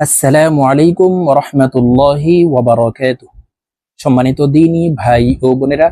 আসসালামু আলাইকুম রহমতুল্লাহি ওয়াবারাকাত সম্মানিত দিনী ভাই ও বোনেরা,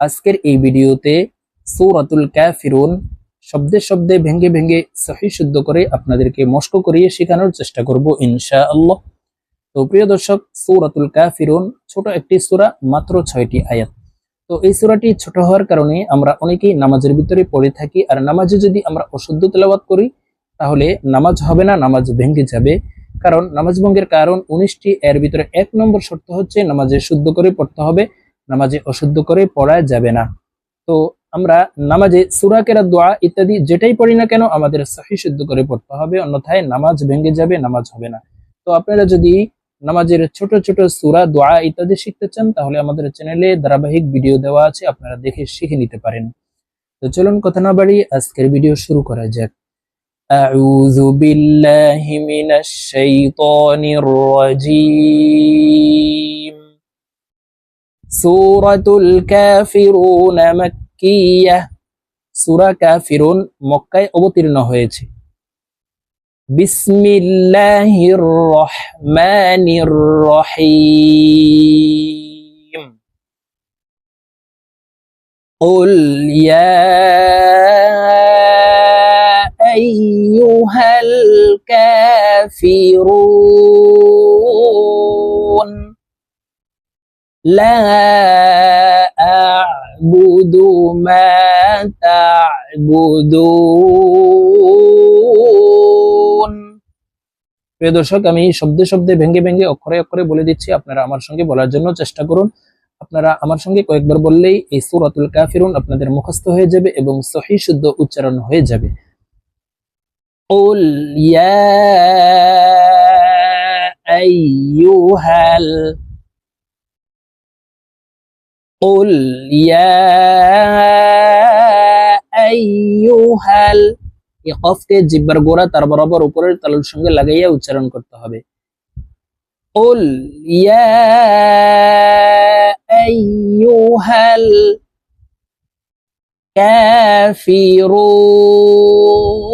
আজকের এই ভিডিওতে সূরাতুল কাফিরুন শব্দে শব্দে ভেঙ্গে ভেঙ্গে সহি শুদ্ধ করে আপনাদেরকে মস্ক করিয়ে শেখানোর চেষ্টা করব ইনশাআল্লাহ। তো প্রিয় দর্শক, সূরাতুল কাফিরুন ছোট একটি সূরা, মাত্র ছয়টি আয়াত। তো এই সূরাটি ছোট হওয়ার কারণে আমরা অনেকেই নামাজের ভিতরে পড়ে থাকি, আর নামাজে যদি আমরা অশুদ্ধ তেলাওয়াত করি, তাহলে নামাজ হবে না, নামাজ ভেঙ্গে যাবে। কারণ নামাজ ভঙ্গের কারণ উনিশটি, এর ভিতরে এক নম্বর শর্ত হচ্ছে নামাজে শুদ্ধ করে পড়তে হবে, নামাজে অশুদ্ধ করে পড়া যাবে না। তো আমরা নামাজে সুরাকেরা দোয়া ইত্যাদি যেটাই পড়ি না কেন, আমাদের সহি শুদ্ধ করে পড়তে হবে, অন্যথায় নামাজ ভেঙে যাবে, নামাজ হবে না। তো আপনারা যদি নামাজের ছোট ছোট সুরা, দোয়া ইত্যাদি শিখতে চান, তাহলে আমাদের চ্যানেলে ধারাবাহিক ভিডিও দেওয়া আছে, আপনারা দেখে শিখে নিতে পারেন। তো চলুন কথা না বাড়ি আজকের ভিডিও শুরু করা যাক। أعوذ بالله من الشيطان الرجيم سورة الكافرون مكية سورة كافرون মক্কায় অবতীর্ণ হয়েছে বিসমিল্লাহির রহমানির রহিম قل يا أيها الكافرون لا أعبد ما تعبدون প্রিয় দর্শক আমি শব্দে শব্দে ভেঙ্গে ভেঙ্গে অক্ষরে অক্ষরে বলে দিচ্ছি আপনারা আমার সঙ্গে বলার জন্য চেষ্টা করুন আপনারা আমার সঙ্গে কয়েকবার বললেই এই সূরাতুল কাফিরুন আপনাদের মুখস্থ হয়ে যাবে এবং সহি শুদ্ধ উচ্চারণ হয়ে যাবে قل يا أيها ال قل يا أيها ال এই কফকে জিব্বার গোড়া তার বরাবর উপরের তালুর সঙ্গে লাগাইয়া উচ্চারণ করতে হবে قل يا أيها الكافرون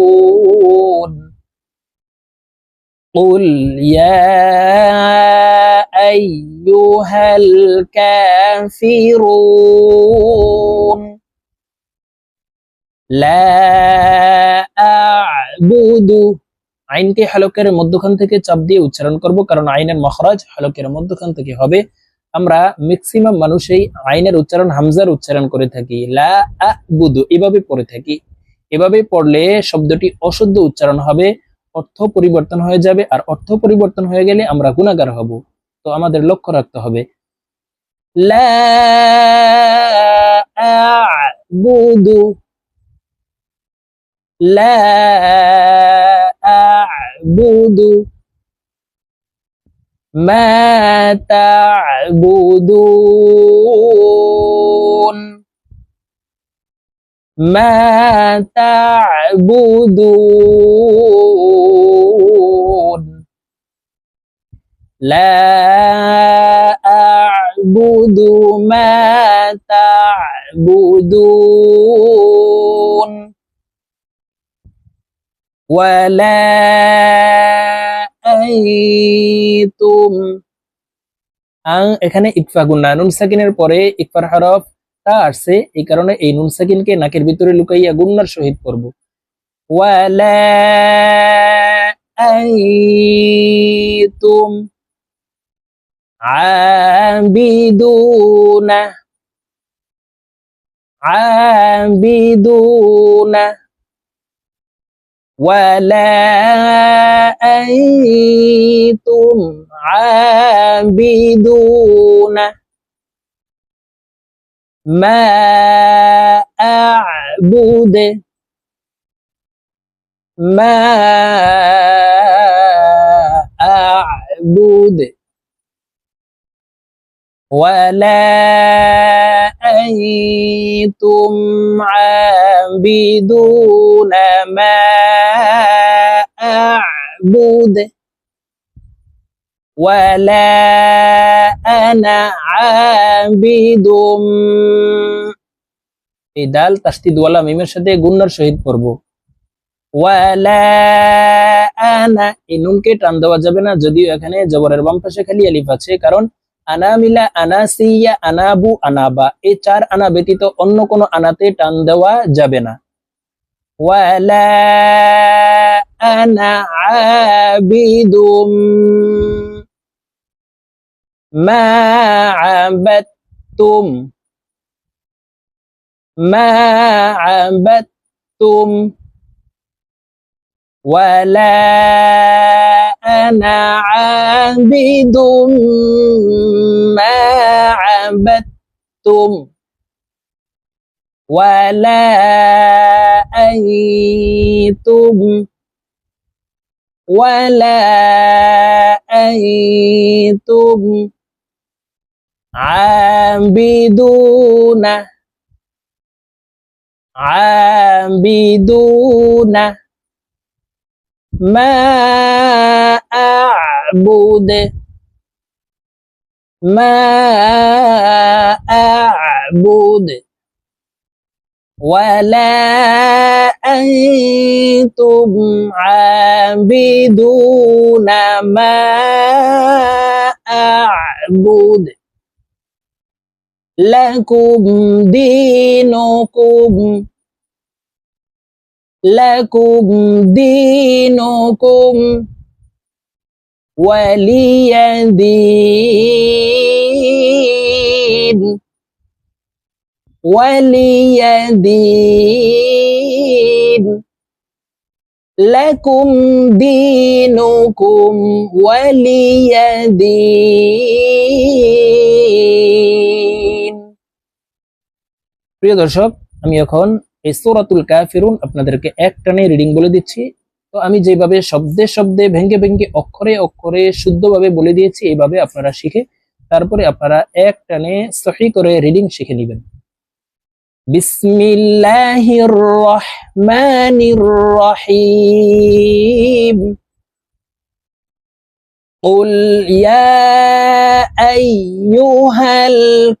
كافرون قل يا أيها الكافرون لا أعبد আইনকে হলকের মধ্যখান থেকে চাপ দিয়ে উচ্চারণ করব কারণ আইনের মখরাজ হলকের মধ্যখান থেকে হবে আমরা ম্যাক্সিমাম মানুষ এই আইনের উচ্চারণ, হামজার উচ্চারণ করে থাকি। লা বুদু এভাবে পড়ে থাকি। এভাবে পড়লে শব্দটি অশুদ্ধ উচ্চারণ হবে, অর্থ পরিবর্তন হয়ে যাবে, আর অর্থ পরিবর্তন হয়ে গেলে আমরা গুণাগার হব। তো আমাদের লক্ষ্য রাখতে হবে। লা বুদু লা বুদু ما تعبدون. ما تعبدون. لا أعبد ما تعبدون. ولا এখানে ইকফা গুন্না নুন সাকিনের পরে ইকফার হরফ তা আসছে। এই কারণে এই নুন সাকিনকে নাকের ভিতরে লুকাইয়া গুন্নার সহিত পড়ব আইতুম আবিদুনা আবিদুনা। ولا أنتم عابدون ما أعبد ما أعبد ولا أنتم عابدون ما أعبد ولا أنا عابد এই দাল তাস্তিদওয়ালা মিমের সাথে গুন্নার সহিত পড়বো ওয়ালা আনা এই নুনকে টান দেওয়া যাবে না যদিও এখানে জবরের বাম পাশে খালি আলিফ আছে কারণ আনামিলা, আনাসিয়া, আনাবু, আনাবা। এই চার আনা ব্যতীত অন্য কোনো আনাতে টান দেওয়া যাবে না। আনা মা মা ওয়ালা أنا عابد ما عبدتم ولا أنتم ولا أنتم عابدون عابدون ما أعبد ما أعبد ولا أنتم عابدون ما أعبد لكم دينكم لكم دينكم ولي دين ولي دين لكم دينكم ولي دين প্রিয় দর্শক আমি এখন এই সূরাতুল কাফিরুন আপনাদেরকে এক টানে রিডিং বলে দিচ্ছি তো আমি যেভাবে শব্দে শব্দে ভেঙ্গে ভেঙ্গে অক্ষরে অক্ষরে শুদ্ধভাবে বলে দিয়েছি এইভাবে আপনারা শিখে তারপরে আপনারা এক টানে সহি করে রিডিং শিখে নেবেন বিসমিল্লাহির রহমানির রহিম قل يا أيها الكافرون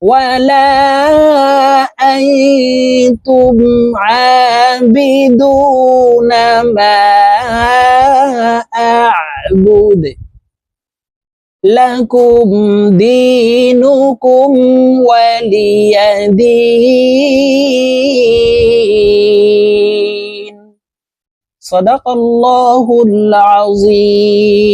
ولا أنتم عابدون ما أعبد. لكم دينكم ولي دين. صدق الله العظيم.